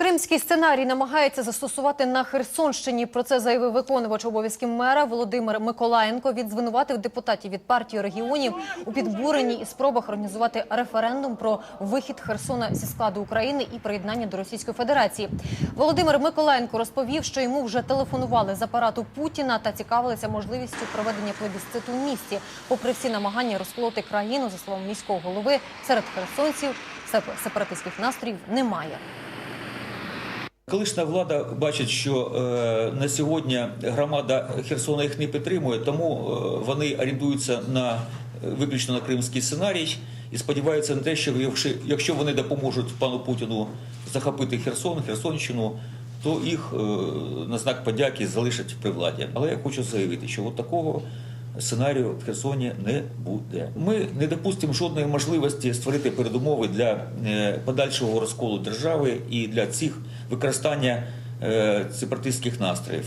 Кримський сценарій намагається застосувати на Херсонщині. Про це заявив виконувач обов'язків мера Володимир Миколаєнко. Він звинуватив депутатів від партії регіонів у підбуренні і спробах організувати референдум про вихід Херсона зі складу України і приєднання до Російської Федерації. Володимир Миколаєнко розповів, що йому вже телефонували з апарату Путіна та цікавилися можливістю проведення плебісциту в місті. Попри всі намагання розколоти країну, за словом міського голови, серед херсонців сеп- сепаратистських настроїв немає. Колишня влада бачить, що е, на сьогодні громада Херсона їх не підтримує, тому е, вони орієнтуються на е, виключно на кримський сценарій і сподіваються на те, що якщо, вони допоможуть пану Путіну захопити Херсон, Херсонщину, то їх на знак подяки залишать при владі. Але я хочу заявити, що от такого сценарію в Херсоні не буде. Ми не допустимо жодної можливості створити передумови для подальшого розколу держави і для цих використання е, сепаратистських настроїв.